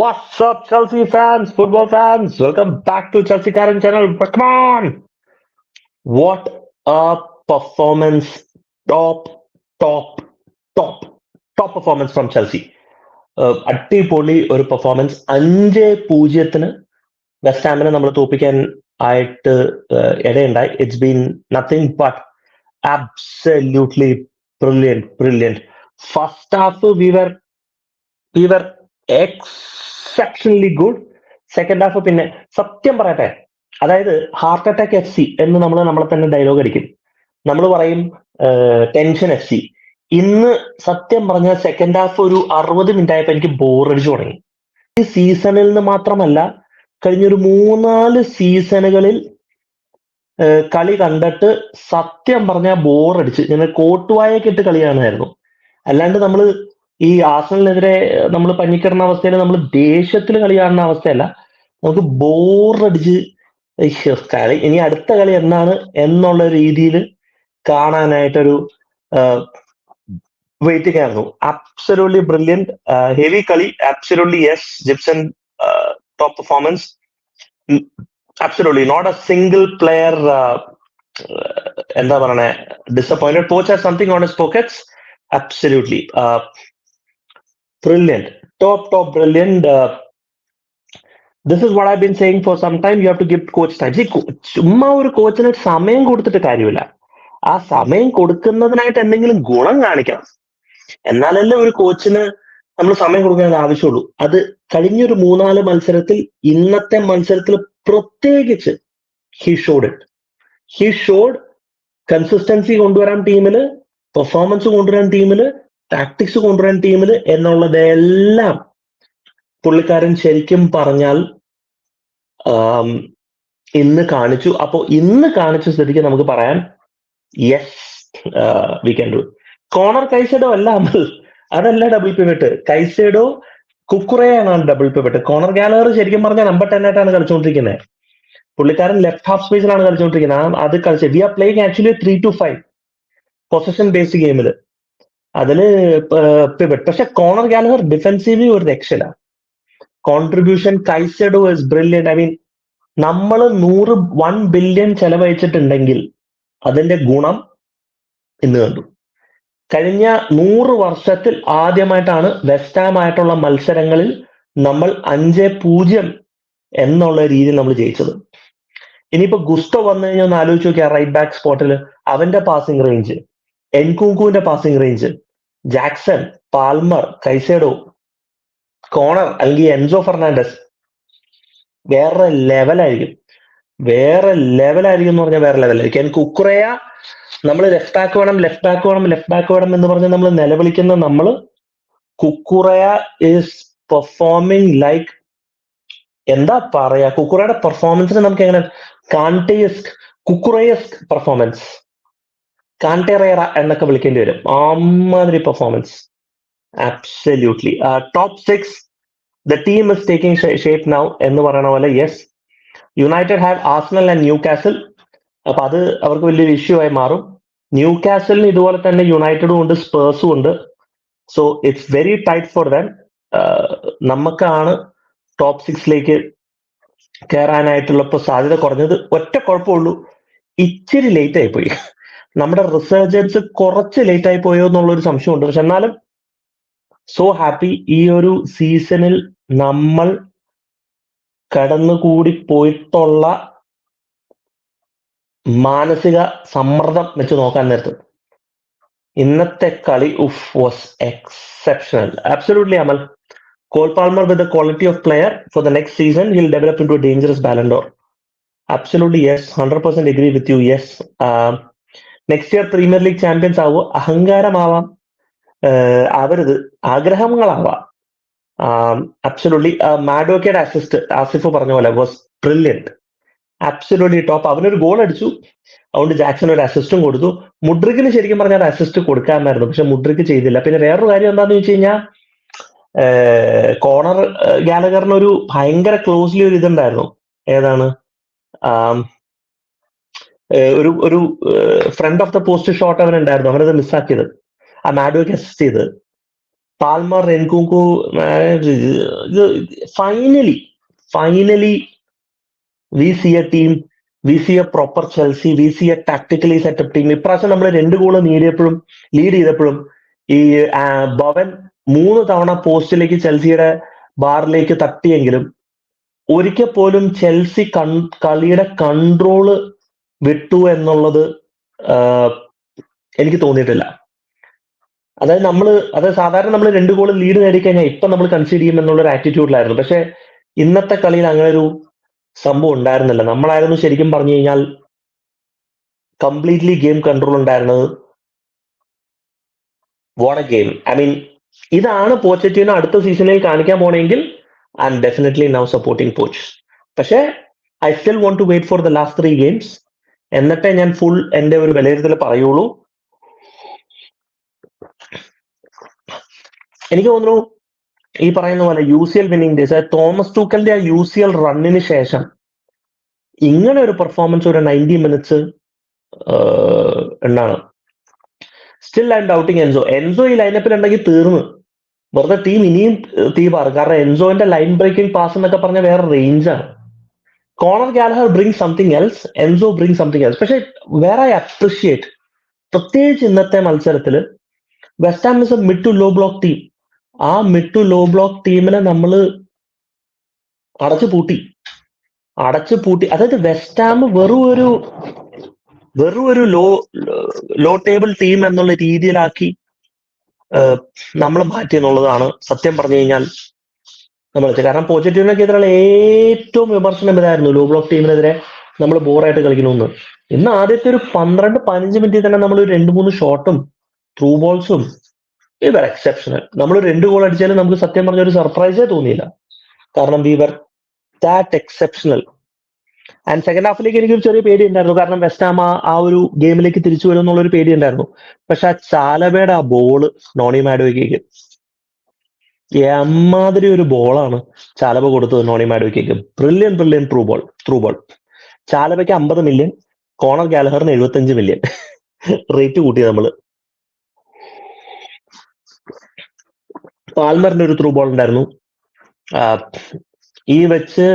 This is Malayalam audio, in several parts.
What's up, Chelsea fans, football fans? Welcome back to Chelsea Karen channel. But come on! What a performance! Top, top, top, top performance from Chelsea. Uh, അടിപൊളി ഒരു പെർഫോമൻസ് അഞ്ച് പൂജ്യത്തിന് വെസ്റ്റ് ഹാമിനെ നമ്മൾ തോപ്പിക്കാൻ ആയിട്ട് uh, ഇടയുണ്ടായി it's been nothing but absolutely brilliant brilliant first half we were we were exceptionally good second half പിന്നെ സത്യം പറയട്ടെ അതായത് ഹാർട്ട് അറ്റാക്ക് എഫ് സി എന്ന് നമ്മൾ നമ്മളെ തന്നെ ഡയലോഗ് അടിക്കും. നമ്മൾ പറയും ടെൻഷൻ എഫ് സി ഇന്ന് സത്യം പറഞ്ഞ സെക്കൻഡ് ഹാഫ് ഒരു അറുപത് മിനിറ്റ് ആയപ്പോൾ എനിക്ക് ബോറടിച്ചു തുടങ്ങി. ഈ സീസണിൽ നിന്ന് മാത്രമല്ല കഴിഞ്ഞൊരു മൂന്നാൽ സീസണുകളിൽ കളി കണ്ടിട്ട് സത്യം പറഞ്ഞാൽ ബോറടിച്ച് ഞാൻ കോട്ടുവായൊക്കെ ഇട്ട് കളി കാണുമായിരുന്നു. അല്ലാണ്ട് നമ്മൾ ഈ ആസണലിനെതിരെ നമ്മൾ പഞ്ഞിക്കിടുന്ന അവസ്ഥയിൽ നമ്മൾ ദേഷ്യത്തിൽ കളി കാണുന്ന അവസ്ഥയല്ല. നമുക്ക് ബോറടിച്ച് കളി. ഇനി അടുത്ത കളി എന്നാണ് എന്നുള്ള രീതിയിൽ കാണാനായിട്ടൊരു വെയിറ്റിംഗ് ആയിരുന്നു അബ്സലൂട്ട്ലി ബ്രില്യൻ ഹെവി കളി. Absolutely yes Jipson top performance absolutely not a single player എന്താ പറയണേ disappointed Poch something on his pockets absolutely brilliant. Top top brilliant. Uh, this is what i've been saying for some time. You have to give coach time. See ചുമ്മാ ഒരു കോച്ചിന് സമയം കൊടുത്തിട്ട് കാര്യമില്ല. ആ സമയം കൊടുക്കുന്നതിനായിട്ട് എന്തെങ്കിലും ഗുണം കാണിക്കണം. എന്നാലല്ലേ ഒരു കോച്ചിന് നമ്മൾ സമയം കൊടുക്കാൻ ആവശ്യമുള്ളൂ. അത് കഴിഞ്ഞൊരു മൂന്നാൽ മത്സരത്തിൽ ഇന്നത്തെ മത്സരത്തിൽ പ്രത്യേകിച്ച് he showed it he showed consistency കൊണ്ടുവരാൻ ടീമിൽ പെർഫോമൻസ് കൊണ്ടുവരാൻ ടീമിൽ ടാക്ടിക്സ് കൊണ്ടുവരാൻ ടീമിൽ എന്നുള്ളതെല്ലാം പുള്ളിക്കാരൻ ശരിക്കും പറഞ്ഞാൽ ഇന്ന് കാണിച്ചു. അപ്പോ ഇന്ന് കാണിച്ച സ്ഥിതിക്ക് നമുക്ക് പറയാം yes we can do Conor Caicedo അല്ല അമൽ. അതല്ല ഡബിൾ പിവറ്റ് കൈസഡോ കുക്കുറയാണ് ഡബിൾ പിവറ്റ് കോണർ ഗാലർ ശരിക്കും പറഞ്ഞാൽ നമ്പർ ടെൻ ആയിട്ടാണ് കളിച്ചുകൊണ്ടിരിക്കുന്നത് പുള്ളിക്കാരൻ ലെഫ്റ്റ് ഹാഫ് സ്പേസിലാണ് കളിച്ചുകൊണ്ടിരിക്കുന്നത് അത് കളിച്ചത് we are playing actually three two five possession based ഗെയിമിൽ അതിൽ പക്ഷെ കോണർ ഗാലഹർ ഡിഫെൻസീവ് ഒരു രക്ഷയില്ല. Contribution Caicedo is brilliant I mean നമ്മൾ നൂറ് വൺ ബില്യൺ ചെലവഴിച്ചിട്ടുണ്ടെങ്കിൽ അതിന്റെ ഗുണം ഇന്ന് കണ്ടു. കഴിഞ്ഞ നൂറ് വർഷത്തിൽ ആദ്യമായിട്ടാണ് വെസ്റ്റാമായിട്ടുള്ള മത്സരങ്ങളിൽ നമ്മൾ അഞ്ച് പൂജ്യം എന്നുള്ള രീതിയിൽ നമ്മൾ ജയിച്ചത്. ഇനിയിപ്പോ ഗുസ്തോ വന്നു കഴിഞ്ഞാൽ ഒന്ന് ആലോചിച്ച് നോക്കിയാൽ റൈറ്റ് ബാക്ക് സ്പോട്ടിൽ അവന്റെ passing range എൻകുങ്കുവിന്റെ passing range Jackson Palmer Caicedo Conor അല്ലെങ്കിൽ എൻസോ ഫെർണാണ്ടസ് വേറെ ലെവലായിരിക്കും വേറെ ലെവലായിരിക്കും എന്ന് പറഞ്ഞാൽ വേറെ ലെവലായിരിക്കും എനിക്ക് കുക്കുറയ നമ്മൾ ലെഫ്റ്റ് ബാക്ക് വേണം ലെഫ്റ്റ് ബാക്ക് വേണം ലെഫ്റ്റ് ബാക്ക് വേണം എന്ന് പറഞ്ഞ് നമ്മൾ നിലവിളിക്കുന്ന നമ്മൾ കുക്കുറയ ഈസ് പെർഫോമിങ് ലൈക്ക് എന്താ പറയാ? കുക്കുറയുടെ പെർഫോമൻസിന് നമുക്ക് എങ്ങനെ കാണ്ടേസ്ക് കുക്കുറയസ്ക് പെർഫോമൻസ് കാന്റെറേറ എന്നൊക്കെ വിളിക്കേണ്ടി വരും. അമ്മാതിരി performance absolutely top six the team is taking shape now എന്ന് പറയണ പോലെ yes United have Arsenal and Newcastle അപ്പൊ അത് അവർക്ക് വലിയൊരു ഇഷ്യൂ ആയി മാറും. ന്യൂ കാസലിന് ഇതുപോലെ തന്നെ യുണൈറ്റഡും ഉണ്ട് സ്പേഴ്സും ഉണ്ട്. So it's very tight for than നമുക്കാണ് ടോപ്പ് സിക്സിലേക്ക് കയറാനായിട്ടുള്ള ഇപ്പൊ സാധ്യത കുറഞ്ഞത്. ഒറ്റ കുഴപ്പമുള്ളൂ. ഇച്ചിരി ലേറ്റ് ആയിപ്പോയി നമ്മുടെ റിസർജൻസ് കുറച്ച് ലേറ്റ് ആയി പോയോ എന്നുള്ളൊരു സംശയമുണ്ട്. പക്ഷെ എന്നാലും സോ ഹാപ്പി ഈ ഒരു സീസണിൽ നമ്മൾ കടന്നുകൂടി പോയിട്ടുള്ള മാനസിക സമ്മർദ്ദം വെച്ച് നോക്കാൻ നേരത്ത് ഇന്നത്തെ കളി ഉഫ് was exceptional absolutely Amal. Cole Palmer with quality of player for the next season he'll develop into dangerous Ballon d'Or absolutely yes hundred percent agree with you yes next year Premier League champions ആവുമോ അഹങ്കാരമാവാം. അവരത് ആഗ്രഹങ്ങളാവാം. അബ്സലൂട്ട്ലി മാഡോക്കയുടെ അസിസ്റ്റ് ആസിഫ് പറഞ്ഞ പോലെ വാസ് ബ്രില്യന്റ് അബ്സലൂട്ട്ലി ടോപ്പ് അവനൊരു ഗോൾ അടിച്ചു. അതുകൊണ്ട് ജാക്സൺ ഒരു അസിസ്റ്റും കൊടുത്തു. മുഡ്രിക്കിന് ശരിക്കും പറഞ്ഞാൽ അസിസ്റ്റ് കൊടുക്കാമായിരുന്നു. പക്ഷെ മുഡ്രിക്ക് ചെയ്തില്ല. പിന്നെ വേറൊരു കാര്യം എന്താണെന്ന് വെച്ച് കഴിഞ്ഞാൽ കോണർ ഗാലഗറിന് ഒരു ഭയങ്കര ക്ലോസ്ലി ഒരു ഇതുണ്ടായിരുന്നു. ഏതാണ്? ഒരു ഒരു front of the post shot അവൻ ഉണ്ടായിരുന്നു അവനത് മിസ്സാക്കിയത് ആ മാഡോയ്ക്ക് അസിസ്റ്റ് ചെയ്ത്. Palmer റെൻകുങ്കു finally finally V C A team V C A proper Chelsea V C A tactically setup team ഇപ്രാവശ്യം നമ്മൾ രണ്ട് ഗോൾ നേടിയപ്പോഴും ലീഡ് ചെയ്തപ്പോഴും ഈ ഭവൻ മൂന്ന് തവണ പോസ്റ്റിലേക്ക് ചെൽസിയുടെ ബാറിലേക്ക് തട്ടിയെങ്കിലും ഒരിക്കൽ പോലും ചെൽസി കൺ കളിയുടെ കൺട്രോൾ വിട്ടു എന്നുള്ളത് എനിക്ക് തോന്നിയിട്ടില്ല. അതായത് നമ്മൾ അതായത് സാധാരണ നമ്മൾ രണ്ട് ഗോൾ ലീഡ് നേടിക്കഴിഞ്ഞാൽ ഇപ്പൊ നമ്മൾ കൺസീഡ് ചെയ്യും എന്നുള്ള ഒരു ആറ്റിറ്റ്യൂഡിലായിരുന്നു പക്ഷെ ഇന്നത്തെ കളിയിൽ അങ്ങനെ ഒരു സംഭവം ഉണ്ടായിരുന്നില്ല. നമ്മളായിരുന്നു ശരിക്കും പറഞ്ഞു കഴിഞ്ഞാൽ കംപ്ലീറ്റ്ലി ഗെയിം കൺട്രോൾ ഉണ്ടായിരുന്നത് what a game I mean ഇതാണ് പോച്ചറ്റിനോ അടുത്ത സീസണിൽ കാണിക്കാൻ പോണെങ്കിൽ I'm definitely now supporting Poch പക്ഷേ I still want to wait for the last three games എന്നിട്ടേ ഞാൻ ഫുൾ എന്റെ ഒരു വിലയിരുത്തൽ പറയുള്ളൂ. എനിക്ക് തോന്നുന്നു ഈ പറയുന്ന പോലെ U C L winning days Thomas ടൂക്കലിന്റെ ആ യു സി എൽ റണ്ണിന് ശേഷം ഇങ്ങനെ ഒരു പെർഫോമൻസ് ഒരു നയന്റി മിനിറ്റ്സ് എന്നാണ് still I'm doubting Enzo Enzo ഈ ലൈനപ്പിൽ ഉണ്ടെങ്കിൽ തീർന്നു. വെറുതെ ടീം ഇനിയും തീ പാറും. കാരണം എൻസോന്റെ ലൈൻ ബ്രേക്കിംഗ് പാസ് എന്നൊക്കെ പറഞ്ഞ വേറെ റേഞ്ചാണ് Conor Gallagher bring something else Enzo bring something else പക്ഷെ വേറെ ഐ അപ്രിഷിയേറ്റ് പ്രത്യേകിച്ച് ഇന്നത്തെ മത്സരത്തിൽ West Ham is a mid to low block team ആ മിഡ് ടു ലോ ബ്ലോക്ക് ടീമിനെ നമ്മൾ അടച്ചു പൂട്ടി. അടച്ചു പൂട്ടി. അതായത് വെസ്റ്റ് ഹാം വെറും ഒരു വെറും ഒരു ലോ ലോ ടേബിൾ ടീം എന്നുള്ള രീതിയിലാക്കി നമ്മൾ മാറ്റി എന്നുള്ളതാണ് സത്യം പറഞ്ഞു കഴിഞ്ഞാൽ നമ്മൾ വെച്ചത്. കാരണം പോസിറ്റീവിനൊക്കെ എതിരെയുള്ള ഏറ്റവും വിമർശനം ഇതായിരുന്നു. ലോ ബ്ലോക്ക് ടീമിനെതിരെ നമ്മൾ ബോറായിട്ട് കളിക്കണമെന്ന് ഇന്ന് ആദ്യത്തെ ഒരു പന്ത്രണ്ട് പതിനഞ്ച് മിനിറ്റിൽ തന്നെ നമ്മൾ ഒരു രണ്ട് മൂന്ന് ഷോട്ടും ത്രൂ ബോൾസും ഇവർ എക്സെപ്ഷണൽ. നമ്മൾ രണ്ട് ഗോൾ അടിച്ചാലും നമുക്ക് സത്യം പറഞ്ഞ ഒരു സർപ്രൈസേ തോന്നിയില്ല. കാരണം we were that exceptional and second ഹാഫിലേക്ക് എനിക്ക് ഒരു ചെറിയ പേടി ഉണ്ടായിരുന്നു. കാരണം വെസ്റ്റ് ഹാം ആ ഒരു ഗെയിമിലേക്ക് തിരിച്ചു വരും എന്നുള്ള ഒരു പേടി ഉണ്ടായിരുന്നു. പക്ഷെ ആ ചാലബയുടെ ആ ബോൾ നോണി മാഡോയ്ക്കേക്ക് എമ്മാതിരി ഒരു ബോളാണ് ചാലബ കൊടുത്തത് Noni മാഡോയ്ക്കേക്ക് brilliant brilliant through ball through ball ചാലബയ്ക്ക് അമ്പത് മില്യൺ കോണർ ഗാലഹറിന് എഴുപത്തഞ്ച് മില്യൺ റേറ്റ് കൂട്ടി നമ്മൾ. പാൽമറിന്റെ ഒരു ത്രൂ ബോൾ ഉണ്ടായിരുന്നു. ഈ വെച്ച്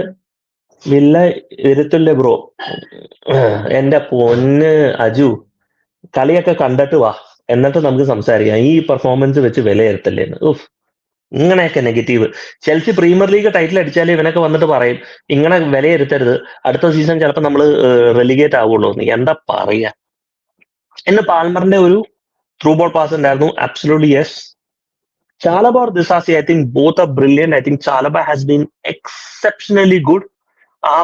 വില്ല ഇരുത്തല്ലേ ബ്രോ എന്റെ പൊന്ന് അജു കളിയൊക്കെ കണ്ടിട്ട് വാ. എന്നിട്ട് നമുക്ക് സംസാരിക്കാം. ഈ പെർഫോമൻസ് വെച്ച് വിലയിരുത്തല്ലേന്ന് ഉഫ്. ഇങ്ങനെയൊക്കെ negative Chelsea Premier League title അടിച്ചാൽ ഇവനൊക്കെ വന്നിട്ട് പറയും ഇങ്ങനെ വിലയിരുത്തരുത്. അടുത്ത സീസൺ ചിലപ്പോൾ നമ്മൾ റെലിഗേറ്റ് ആവുള്ളൂ. എന്താ പറയാ? എന്ന് പാൽമറിന്റെ ഒരു ത്രൂ ബോൾ പാസ് ഉണ്ടായിരുന്നു. Absolutely yes Chalaba or Disasi I think both are brilliant. I think Chalobah has been exceptionally good. ആ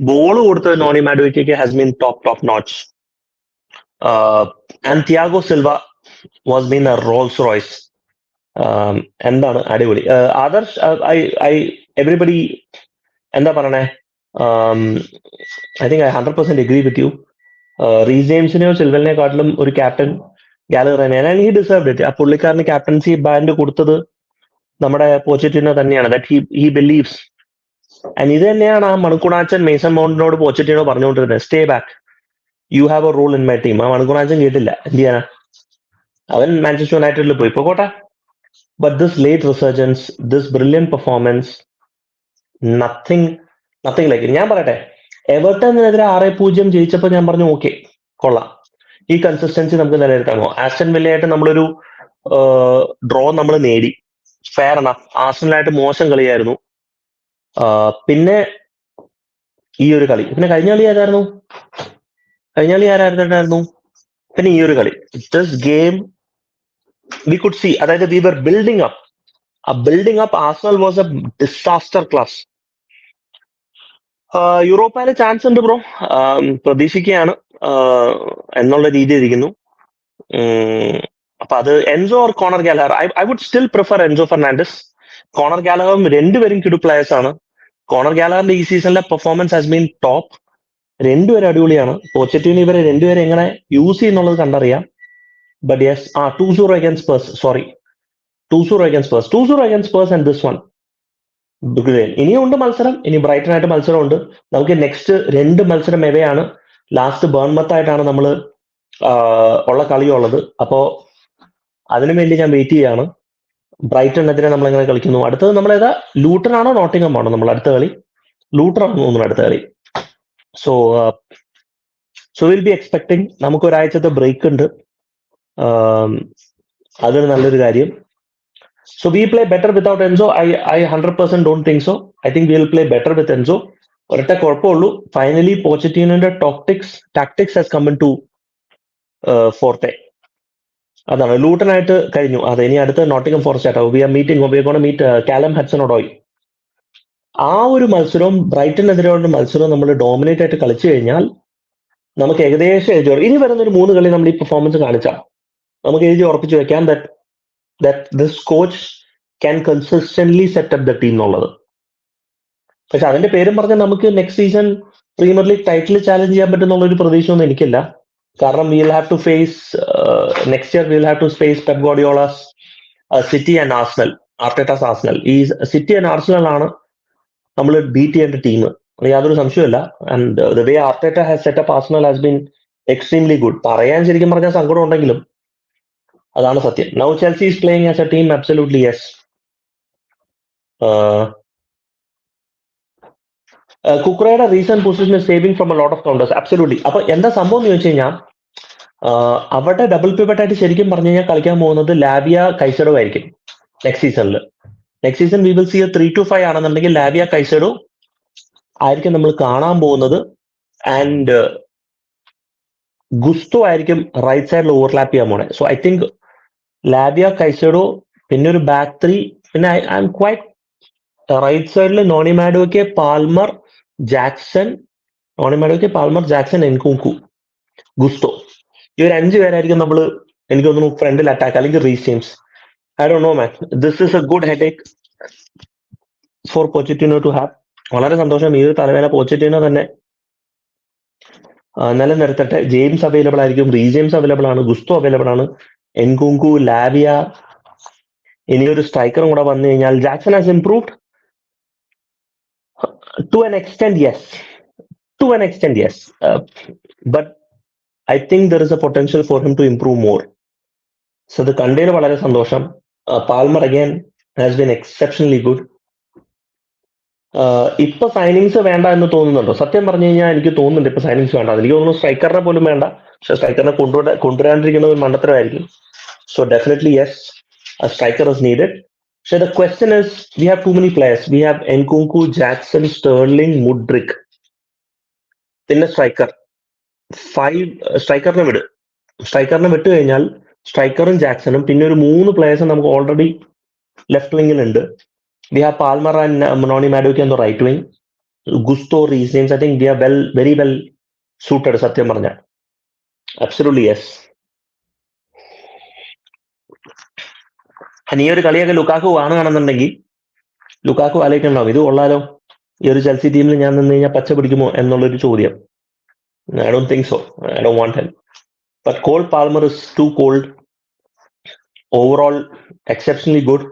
ബോൾ കൊടുത്ത Noni മാഡുവിക്ക് has been top top notch and Thiago Silva was been a Rolls Royce എന്താണ് അടിപൊളി? ആദർശ് ഐ ഐ എവറിബഡി എന്താ പറയണേ? I think I hundred percent agree with you Reece ജെയിംസിനെയോ സിൽവലിനെക്കാട്ടിലും ഒരു ക്യാപ്റ്റൻ ഗാലറി തന്നെയാണ്. ആൻഡ് ഹി ഡിസേർവ് ഇറ്റ് ആ പുള്ളിക്കാരന് ക്യാപ്റ്റൻസി ബാൻഡ് കൊടുത്തത് നമ്മുടെ പോച്ചറ്റിനോ തന്നെയാണ്. That he he believes and ഇത് തന്നെയാണ് ആ മണിക്കുണാച്ചൻ മേസൺ മൗണ്ടിനോട് പോച്ചറ്റിനോ പറഞ്ഞുകൊണ്ടിരുന്നത്. Stay back you have a role in my team ആ മണിക്കുണാച്ചൻ കേട്ടില്ല. എന്ത് ചെയ്യാനാ? അവൻ മാഞ്ചസ്റ്റർ യുണൈറ്റഡിൽ പോയി. ഇപ്പൊ കോട്ടെ but this late resurgence, this brilliant performance, nothing nothing like ഞാൻ പറയട്ടെ എവർട്ടനെതിരെ ആറ് പൂജ്യം ജയിച്ചപ്പോൾ ഞാൻ പറഞ്ഞു ഓക്കെ കൊള്ളാം. ഈ കൺസിസ്റ്റൻസി നമുക്ക് നിലനിർത്താമോ? ആസ്റ്റൻ വില്ലയായിട്ട് നമ്മളൊരു ഡ്രോ നമ്മൾ നേടി. ഫെയർ എണഫ് ആസ്റ്റനിലായിട്ട് മോശം കളിയായിരുന്നു. പിന്നെ ഈ ഒരു കളി. പിന്നെ കഴിഞ്ഞ കളി ഏതായിരുന്നു? കഴിഞ്ഞ കളി ആരായിരുന്നു പിന്നെ ഈ ഒരു കളി. This game we could see അതായത് വി വർ ബിൽഡിംഗ് അപ്പ് ആ building up Arsenal was a disaster class യൂറോപ്പയിലെ chance ഉണ്ട് ബ്രോ. പ്രതീക്ഷിക്കുകയാണ്. എന്നുള്ള രീതി ഇരിക്കുന്നു അപ്പൊ അത് Enzo or Conor Gallagher? I I would still prefer Enzo Fernandez. Conor ഗാലഹറും രണ്ടുപേരും കിടു പ്ലേയേഴ്സ് ആണ്. കോണർ ഗാലഹറിന്റെ ഈ സീസണിലെ പെർഫോമൻസ് ഹാസ് ബീൻ ടോപ്പ് രണ്ടുപേരും അടിപൊളിയാണ്. പോച്ചറ്റീവിന് ഇവരെ രണ്ടുപേരെ എങ്ങനെ യൂസ് ചെയ്യുന്നുള്ളത് കണ്ടറിയാം. ബട്ട് യെസ് ആ two zero against Spurs sorry two zero against Spurs two zero against Spurs and this one ഇനിയും ഉണ്ട് മത്സരം. ഇനി ബ്രൈറ്റൺ ആയിട്ട് മത്സരമുണ്ട്. നമുക്ക് നെക്സ്റ്റ് രണ്ട് മത്സരം എവയാണ് ലാസ്റ്റ് ബേൺമത്ത് ആയിട്ടാണ് നമ്മൾ ഉള്ള കളിയുള്ളത്. അപ്പോ അതിനു വേണ്ടി ഞാൻ വെയിറ്റ് ചെയ്യാണ്. ബ്രൈറ്റണെതിരെ നമ്മൾ എങ്ങനെ കളിക്കുന്നു. അടുത്തത് നമ്മൾ ഏതാ ലൂട്ടൺ ആണോ? നോട്ടിംഗം ആണോ നമ്മൾ അടുത്ത കളി? ലൂട്ടൺ ആണോ തോന്നുന്നു അടുത്ത കളി? So so will be expecting നമുക്ക് ഒരാഴ്ചത്തെ ബ്രേക്ക് ഉണ്ട്. അതൊരു നല്ലൊരു കാര്യം. So we play better without Enzo I I hundred percent don't think so I think will play better with Enzo ഒരൊറ്റ കുഴപ്പമുള്ളൂ. Finally പോസിറ്റീവിന്റെ tactics tactics has come in ഫോർത്തെ അതാണ്. ലൂട്ടനായിട്ട് കഴിഞ്ഞു. അതെ ഇനി അടുത്ത നോട്ടിംഗം ഫോറസ്റ്റ് ആട്ടോ we are meeting we gonna meet Callum Hudson-Odoi ആ ഒരു മത്സരവും ബ്രൈറ്റനെതിരെയുള്ള മത്സരവും നമ്മൾ ഡോമിനേറ്റ് ആയിട്ട് കളിച്ചു കഴിഞ്ഞാൽ നമുക്ക് ഏകദേശം ഇനി വരുന്ന ഒരു മൂന്ന് കളി നമ്മൾ ഈ പെർഫോമൻസ് കാണിച്ചാൽ നമുക്ക് എഴുതി ഉറപ്പിച്ചു വെക്കാം this coach can consistently setup the team എന്നുള്ളത്. പക്ഷെ അതിന്റെ പേരും പറഞ്ഞാൽ നമുക്ക് next season Premier League title challenge ചെയ്യാൻ പറ്റുന്നുള്ള ഒരു പ്രതീക്ഷയൊന്നും എനിക്കില്ല. കാരണം will have to face next year will have to face Pep Guardiola's City and Arsenal Arteta's Arsenal ഈ സിറ്റി ആൻഡ് ആർസണൽ ആണ് നമ്മൾ ബീറ്റ് ചെയ്യേണ്ട ടീം യാതൊരു സംശയമില്ല and the way Arteta has set up Arsenal has been extremely good പറയാൻ ശരിക്കും പറഞ്ഞാൽ സങ്കടം ഉണ്ടെങ്കിലും അതാണ് സത്യം. Now Chelsea is playing as a team absolutely yes കുക്രയുടെ recent position saving from a lot of counters absolutely അപ്പൊ എന്താ സംഭവം എന്ന് ചോദിച്ചു കഴിഞ്ഞാൽ അവിടെ ഡബിൾ പിവറ്റ് ആയിട്ട് ശരിക്കും പറഞ്ഞു കഴിഞ്ഞാൽ കളിക്കാൻ പോകുന്നത് ലാബിയ കൈസഡോ ആയിരിക്കും നെക്സ്റ്റ് സീസണിൽ next season we will see three two five ആണെന്നുണ്ടെങ്കിൽ ലാബിയ കൈസഡോ ആയിരിക്കും നമ്മൾ കാണാൻ പോകുന്നത്. ആൻഡ് ഗുസ്തോ ആയിരിക്കും റൈറ്റ് സൈഡിൽ ഓവർലാപ്പ് ചെയ്യാൻ പോണേ. So I think Lavia Caicedo പിന്നെ ഒരു ബാക്ക് ത്രീ പിന്നെ ഐ ആം ക്വൈറ്റ് റൈറ്റ് സൈഡിൽ Noni മാഡോക്കെ Palmer Jackson. Noni Madueke Palmer Jackson Nkunku. Gusto. ഈ ഒരു അഞ്ചു പേരായിരിക്കും നമ്മൾ എനിക്ക് തോന്നുന്നു ഫ്രണ്ടിൽ അറ്റാക്ക് അല്ലെങ്കിൽ Reece James I do know man this is a good headache for Pochettino to have വളരെ സന്തോഷം. ഈ ഒരു തലവേല പോച്ചിറ്റിനോ തന്നെ നിലനിർത്തട്ടെ. ജെയിംസ് അവൈലബിൾ ആയിരിക്കും. റീ ജെയിംസ് അവൈലബിൾ ആണ്. ഗുസ്തോ അവൈലബിൾ ആണ്. എൻകുങ്കു ലാവിയ ഇനിയൊരു സ്ട്രൈക്കറും കൂടെ വന്നു കഴിഞ്ഞാൽ Jackson has improved to an extent yes to an extent yes but I think there is a potential for him to improve more so ഇത് കണ്ടതിൽ വളരെ സന്തോഷം. Palmer again has been exceptionally good ഇപ്പൊ സൈനിങ്സ് വേണ്ട എന്ന് തോന്നുന്നുണ്ടോ? സത്യം പറഞ്ഞു കഴിഞ്ഞാൽ എനിക്ക് തോന്നുന്നുണ്ട് ഇപ്പൊ സൈനിങ്സ് വേണ്ട. എനിക്ക് തോന്നുന്നു സ്ട്രൈക്കറിനെ പോലും വേണ്ട. പക്ഷെ സ്ട്രൈക്കറിനെ കൊണ്ടുവരാ കൊണ്ടുവരാണ്ടിരിക്കുന്ന ഒരു മണ്ടത്തരമായിരിക്കും. So definitely yes striker is needed പക്ഷെ the question is we have too many players we have Nkunku Jackson Sterling Mudryk പിന്നെ സ്ട്രൈക്കർ ഫൈവ് സ്ട്രൈക്കറിനെ വിട്. സ്ട്രൈക്കറിനെ വിട്ടു കഴിഞ്ഞാൽ സ്ട്രൈക്കറും ജാക്സണും പിന്നെ ഒരു മൂന്ന് പ്ലേയേഴ്സും നമുക്ക് ഓൾറെഡി ലെഫ്റ്റ് വിങ്ങിലുണ്ട് we have Palmer Manoni Noni on the the right Gusto, Reece James I think we are well very well suited സത്യം പറഞ്ഞാൽ അബ്സലൂട്ട്ലി യെസ് ഈ ഒരു കളിയൊക്കെ ലുക്കാക്കു കാണുകയാണെന്നുണ്ടെങ്കിൽ ലുക്കാക്കു ആലോചിക്കണ്ടാവും ഇത് കൊള്ളാലോ? ഈ ഒരു ചെൽസി ടീമിൽ ഞാൻ നിന്ന് കഴിഞ്ഞാൽ പച്ച പിടിക്കുമോ എന്നുള്ളൊരു ചോദ്യം. I don't think so I do want help but Cole Palmer is too cold overall exceptionally good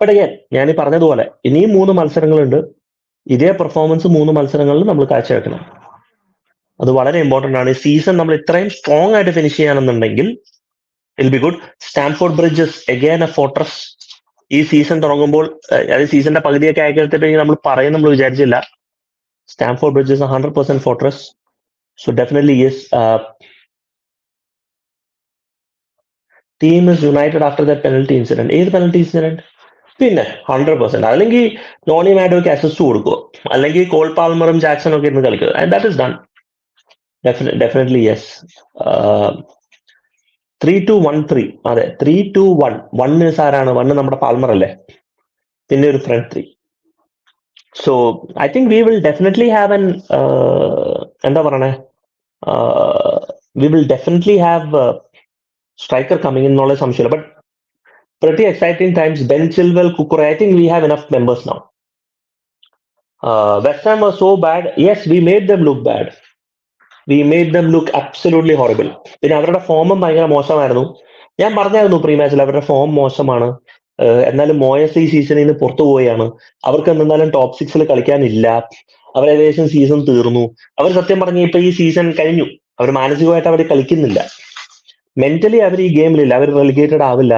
but again ഞാൻ ഈ പറഞ്ഞതുപോലെ ഇനിയും മൂന്ന് മത്സരങ്ങളുണ്ട്. ഇതേ പെർഫോമൻസ് മൂന്ന് മത്സരങ്ങളിൽ നമ്മൾ കാഴ്ചവെക്കണം. അത് വളരെ ഇമ്പോർട്ടന്റ് ആണ്. സീസൺ നമ്മൾ ഇത്രയും സ്ട്രോങ് ആയിട്ട് finish ചെയ്യാണെന്നുണ്ടെങ്കിൽ it'll be good Stamford Bridge again a fortress ഈ സീസൺ തുടങ്ങുമ്പോൾ അതായത് സീസണിന്റെ പകുതിയൊക്കെ ആയിക്കഴിഞ്ഞിട്ടുണ്ടെങ്കിൽ നമ്മൾ പറയും നമ്മൾ വിചാരിച്ചില്ല. Stamford Bridge's hundred percent fortress so definitely yes team is united after the penalty incident ഏത് പെനൽറ്റി ഇൻസിഡന്റ് പിന്നെ ഹൺഡ്രഡ് പെർസെന്റ് അല്ലെങ്കിൽ നോണി മാഡോയ്ക്ക് അസിസ്റ്റ് കൊടുക്കുക അല്ലെങ്കിൽ കോൾ പാൽമറും ജാക്സണും ഒക്കെ ഇരുന്ന് കളിക്കുക that is done definitely yes three two one three അതെ ത്രീ ടു വൺ വണ്ണ് ആരാണ്? വണ് നമ്മുടെ പാൽമർ അല്ലേ? പിന്നെ ഒരു front three so I think we will definitely have an എന്താ പറയണേ? We will definitely have striker coming എന്നുള്ള സംശയമില്ല. But pretty exciting times. Ben Chilwell, Kukure. I think we have enough members now. Uh, West Ham was so bad. Yes, we made them look bad. We made them look absolutely horrible പിന്നെ അവരുടെ ഫോമും ഭയങ്കര മോശമായിരുന്നു ഞാൻ പറഞ്ഞായിരുന്നു പ്രീ മാച്ചിൽ അവരുടെ ഫോം മോശമാണ് എന്നാലും മോയസ് ഈ സീസണിൽ നിന്ന് പുറത്തു പോവുകയാണ് അവർക്ക് എന്തായാലും ടോപ്പ് സിക്സിൽ കളിക്കാനില്ല അവർ ഏകദേശം സീസൺ തീർന്നു അവർ സത്യം പറഞ്ഞ ഇപ്പൊ ഈ സീസൺ കഴിഞ്ഞു അവർ മാനസികമായിട്ട് അവർ കളിക്കുന്നില്ല മെന്റലി അവർ ഈ ഗെയിമിലില്ല അവർ റെലിഗേറ്റഡ് ആവില്ല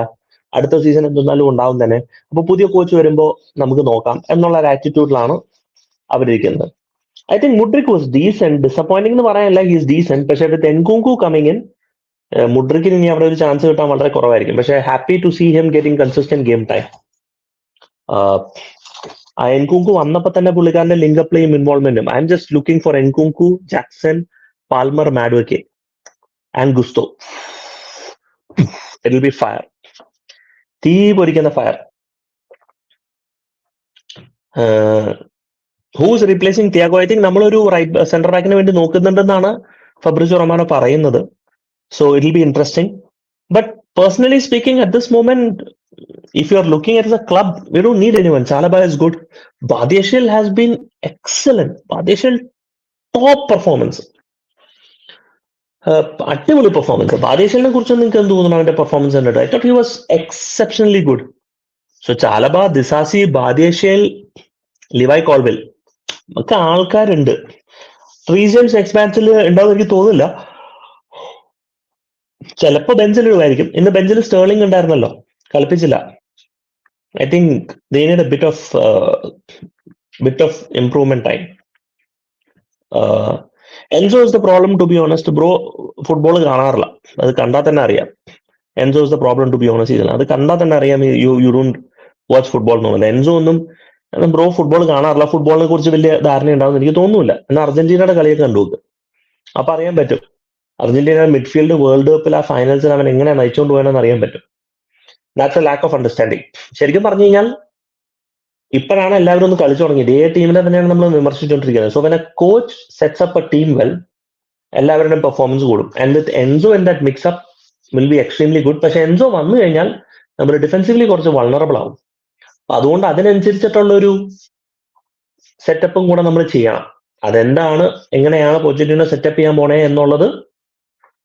അടുത്ത സീസൺ എന്തെന്നാലും ഉണ്ടാവും തന്നെ. അപ്പൊ പുതിയ കോച്ച് വരുമ്പോൾ നമുക്ക് നോക്കാം എന്നുള്ള ഒരു ആറ്റിറ്റ്യൂഡിലാണ് അവരിരിക്കുന്നത്. I think Mudryk was decent disappointing എന്ന് പറയാനല്ല ഹീസ് ഡീസെന്റ് പക്ഷെ വിത്ത് എൻകുങ്കു കമ്മിങ് ഇൻ മുഡ്രിക്കിന് ഇനി അവിടെ ഒരു ചാൻസ് കിട്ടാൻ വളരെ കുറവായിരിക്കും. പക്ഷെ happy to see him getting consistent game time ആ എൻകുങ്കു വന്നപ്പോ തന്നെ പുള്ളിക്കാരന്റെ ലിങ്ക് പ്ലേയും ഇൻവോൾവ്മെന്റും I'm just looking for Nkunku Jackson Palmer Madueke and Gusto it will be fire തീ പൊരിക്കുന്ന fire who's replacing Thiago I think നമ്മളൊരു റൈറ്റ് സെന്റർ ബാക്കിന് വേണ്ടി നോക്കുന്നുണ്ടെന്നാണ് ഫബ്രിസോ റൊമാനോ പറയുന്നത് so it be interesting but personally speaking at this moment if you are looking at the club, we don't need anyone. Chalaba is good. Badeshil has been excellent. Badeshil top performance. അടിപൊളി പെർഫോമൻസ് ബാദേശലിനെ കുറിച്ച് നിങ്ങൾക്ക് എന്ത് തോന്നുന്നു അവന്റെ പെർഫോമൻസ് കണ്ടിട്ട് I thought he was exceptionally good so Chalobah Disasi Badiashile Levi Colwill. ഒക്കെ ആൾക്കാരുണ്ട്. റീസൺസ് എക്സ്പാൻസിൽ ഉണ്ടാവും എനിക്ക് തോന്നുന്നില്ല. ചിലപ്പോ ബെഞ്ചിൽ ഇടുമായിരിക്കും. ഇന്ന് ബെഞ്ചിൽ സ്റ്റേർലിംഗ് ഉണ്ടായിരുന്നല്ലോ. കളിപ്പിച്ചില്ല. I think they bit of bit of improvement time Enzo is the problem to be honest bro football കാണാറില്ല. അത് കണ്ടാൽ തന്നെ അറിയാം. Enzo is the problem to be honest ഇതിൽ അത് കണ്ടാൽ തന്നെ അറിയാം you you don't watch football എന്നുള്ളത് എൻസോ ഒന്നും ബ്രോ ഫുട്ബോൾ കാണാറില്ല. ഫുട്ബോളിനെ കുറിച്ച് വലിയ ധാരണ ഉണ്ടാവുന്ന എനിക്ക് തോന്നുന്നില്ല. എന്നാൽ അർജന്റീനയുടെ കളിയൊക്കെ കണ്ടു നോക്ക് അപ്പൊ അറിയാൻ പറ്റും. അർജന്റീന മിഡ്ഫീൽഡ് വേൾഡ് കപ്പിൽ ആ ഫൈനൽസിൽ അവൻ എങ്ങനെ നയിച്ചുകൊണ്ട് പോയെന്ന് അറിയാൻ പറ്റും. That's a lack of understanding ശരിക്കും പറഞ്ഞു കഴിഞ്ഞാൽ ഇപ്പോഴാണ് എല്ലാവരും ഒന്ന് കളിച്ചു തുടങ്ങിയത്. ഏ ടീമിനെ തന്നെയാണ് നമ്മൾ വിമർശിച്ചുകൊണ്ടിരിക്കുന്നത്. So when a coach sets up a team well എല്ലാവരുടെയും പെർഫോമൻസ് കൂടും. And with Enzo in that mix up will be extremely good പക്ഷെ എൻസോ വന്നു കഴിഞ്ഞാൽ നമ്മൾ ഡിഫെൻസീവ്ലി കുറച്ച് വൾണറബിൾ ആവും. അതുകൊണ്ട് അതിനനുസരിച്ചിട്ടുള്ള ഒരു സെറ്റപ്പും കൂടെ നമ്മൾ ചെയ്യണം. അതെന്താണ് എങ്ങനെയാണ് പോച്ചിറ്റിനെ സെറ്റപ്പ് ചെയ്യാൻ പോണേ എന്നുള്ളത്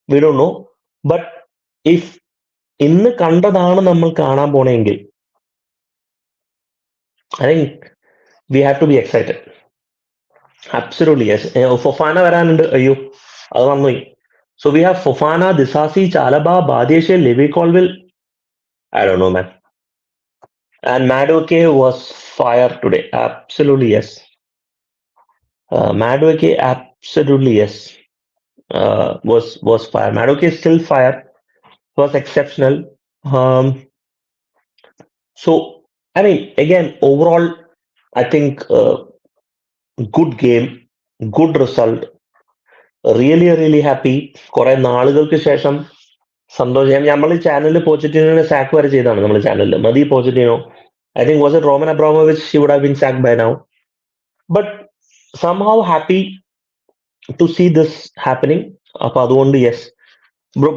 വി ഡോ നോ ബട്ട് ഇഫ് ഇന്ന് കണ്ടതാണ് നമ്മൾ കാണാൻ പോണെങ്കിൽ I think we have to be excited absolutely yes Fofana വരാനുണ്ട്. അയ്യോ അത് വന്നുപോയി so we have Fofana Disasi Chalobah Badiashile Levi Colwill I Dr know man and Madueke was fire today absolutely yes Madueke absolutely yes was was fire Madueke still fire was exceptional. Um, so, I mean, again, overall, I think uh, good game, good result. Really really happy കുറെ നാളുകൾക്ക് ശേഷം സന്തോഷം. നമ്മൾ ചാനലിൽ പോസിറ്റീവിനെ സാക്ക് വരെ ചെയ്താണ് നമ്മൾ ചാനലിൽ മതി പോസിറ്റീവോ I think was it Roman Abramovich she would have been sack by now but somehow happy to see this happening അപ്പൊ അതുകൊണ്ട് yes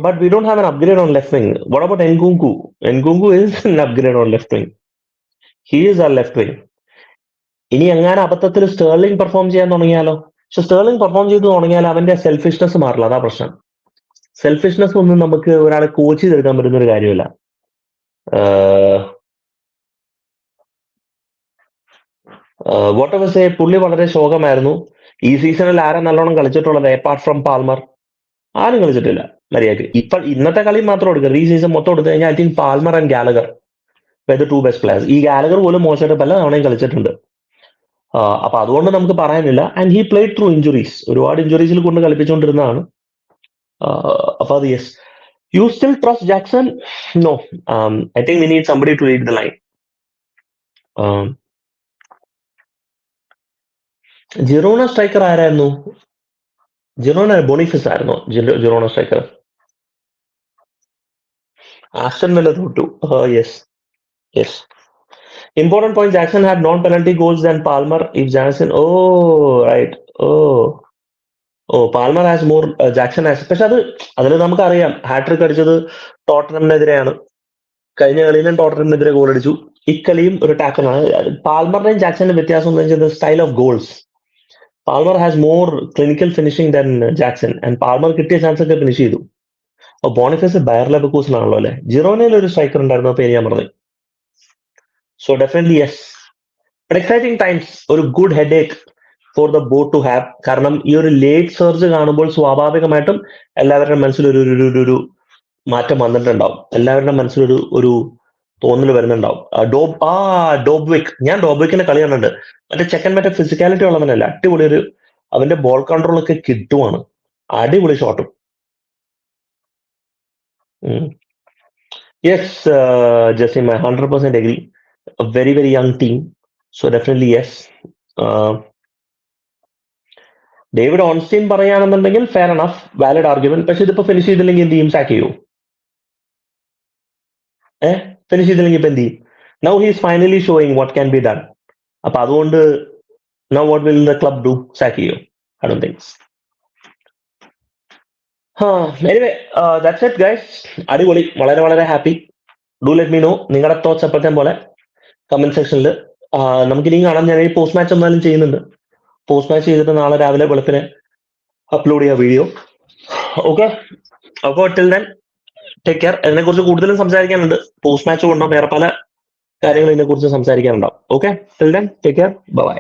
but we don't have an upgrade on left wing wing. About Nkunku Nkunku is an upgrade on left left is our left wing. ഇനി എങ്ങനെ അബദ്ധത്തിൽ സ്റ്റേർലിംഗ് പെർഫോം ചെയ്യാൻ തുടങ്ങിയാലോ? പക്ഷെ സ്റ്റേർലിംഗ് പെർഫോം ചെയ്ത് തുടങ്ങിയാൽ അവന്റെ സെൽഫിഷ്നെസ് മാറില്ല. അതാ പ്രശ്നം. സെൽഫിഷ്നെസ് ഒന്നും നമുക്ക് ഒരാളെ കോച്ച് ചെയ്തെടുക്കാൻ പറ്റുന്ന ഒരു കാര്യമില്ല. വോട്ടർ എവർ സേ പുള്ളി വളരെ ശോകമായിരുന്നു. ഈ സീസണിൽ ആരാ നല്ലോണം കളിച്ചിട്ടുള്ളത്? അപ്പാർട്ട് ഫ്രം പാൽമർ ആരും കളിച്ചിട്ടില്ല. മര്യാദയ്ക്ക്. ഇപ്പൊ ഇന്നത്തെ കളി മാത്രം എടുക്കുക ഈ സീസൺ മൊത്തം എടുത്തു കഴിഞ്ഞാൽ I think Palmer and Gallagher the two best players ഈ ഗാലഗർ പോലും മോശമായിട്ട് പല തവണയും കളിച്ചിട്ടുണ്ട്. അപ്പൊ അതുകൊണ്ട് നമുക്ക് പറയാനില്ല. And he played through injuries ഒരുപാട് ഇഞ്ചുറീസിൽ കൊണ്ട് കളിപ്പിച്ചുകൊണ്ടിരുന്നതാണ്. അപ്പൊ അത് yes you still trust Jackson no I think we need somebody to lead the line Girona striker ആരായിരുന്നു? ജിറോണ ബോണിഫിസ് ആയിരുന്നു. Girona striker Aston Villa തോട്ടു. Yes yes Important point Jackson had non penalty goals than Palmer. If Jackson, oh, right. Oh. Oh Palmer has more Jackson has പക്ഷെ അത് അതിൽ നമുക്കറിയാം. ഹാട്രിക് അടിച്ചത് ടോട്ടനമിനെതിരെയാണ് കഴിഞ്ഞ കളിയിലും ടോട്ടനമിനെതിരെ ഗോൾ അടിച്ചു. ഇക്കളിയും ഒരു ടാക്കലാണ് പാൽമറിന്റെയും ജാക്സന്റെ വ്യത്യാസം എന്ന് വെച്ചാൽ style of goals Palmer has more clinical finishing than Jackson and Palmer കിട്ടിയ ചാൻസ് ഒക്കെ ഫിനിഷ് ചെയ്തു. ബോണിഫസ് ബയർ ലെബക്കൂസിനാണല്ലോ അല്ലെ? ജിറോനയിൽ ഒരു സ്ട്രൈക്കർ ഉണ്ടായിരുന്നു പേര് ഞാൻ പറഞ്ഞു so definitely yes exciting times ഒരു good headache for the board to have കാരണം ഈ ഒരു ലേറ്റ് സർജ് കാണുമ്പോൾ സ്വാഭാവികമായിട്ടും എല്ലാവരുടെ മനസ്സിലൊരു ഒരു ഒരു മാറ്റം വന്നിട്ടുണ്ടാവും. എല്ലാവരുടെ മനസ്സിലൊരു ഒരു തോന്നൽ വരുന്നുണ്ടാവും. ഡോബ് ആ ഡോബ്വിക് ഞാൻ ഡോബ്വിക്കിന്റെ കളി കണ്ടിട്ടുണ്ട്. മറ്റേ ചെക്കൻ മറ്റേ ഫിസിക്കാലിറ്റി ഉള്ളവനല്ല. അടിപൊളി ഒരു അവന്റെ ബോൾ കൺട്രോൾ ഒക്കെ കിട്ടുവാണ്. അടിപൊളി ഷോട്ടും yes Jasim hundred percent agree very young team. So definitely yes. Uh, David Ornstein പറയുകയാണെന്നുണ്ടെങ്കിൽ ഫെയർ എനഫ് വാലിഡ് ആർഗ്യുമെന്റ് പക്ഷെ ഇതിപ്പോ ഫിനിഷ് ചെയ്തില്ലെങ്കിൽ എന്ത് ചെയ്യും? സാക്ക് ചെയ്യൂ. ഏ? ഫിനിഷ് ചെയ്തില്ലെങ്കിൽ ഇപ്പൊ എന്ത് ചെയ്യും? Now he's finally showing what can be done അപ്പൊ അതുകൊണ്ട് now what will the club do sack ചെയ്യൂ. I do things anyway that's it guys അടിപൊളി. വളരെ വളരെ happy do let me know നിങ്ങളുടെ തോട്ട്സ് എപ്പോഴത്തെ പോലെ. കമന്റ് സെക്ഷനിൽ നമുക്ക് ഇനിയും കാണാം. ഞാൻ ഈ പോസ്റ്റ് മാച്ച് എന്തായാലും ചെയ്യുന്നുണ്ട്. പോസ്റ്റ് മാച്ച് ചെയ്തിട്ട് നാളെ രാവിലെ വെളുപ്പിന് അപ്ലോഡ് ചെയ്യാം വീഡിയോ ഓക്കെ അപ്പോൾ ടിൽ ദെൻ ടേക്ക് കെയർ ഇതിനെക്കുറിച്ച് കൂടുതലും സംസാരിക്കാനുണ്ട്. പോസ്റ്റ് മാച്ച് കൊണ്ടോ വേറെ പല കാര്യങ്ങൾ ഇതിനെക്കുറിച്ച് സംസാരിക്കാനുണ്ടാവും. Okay till then take care bye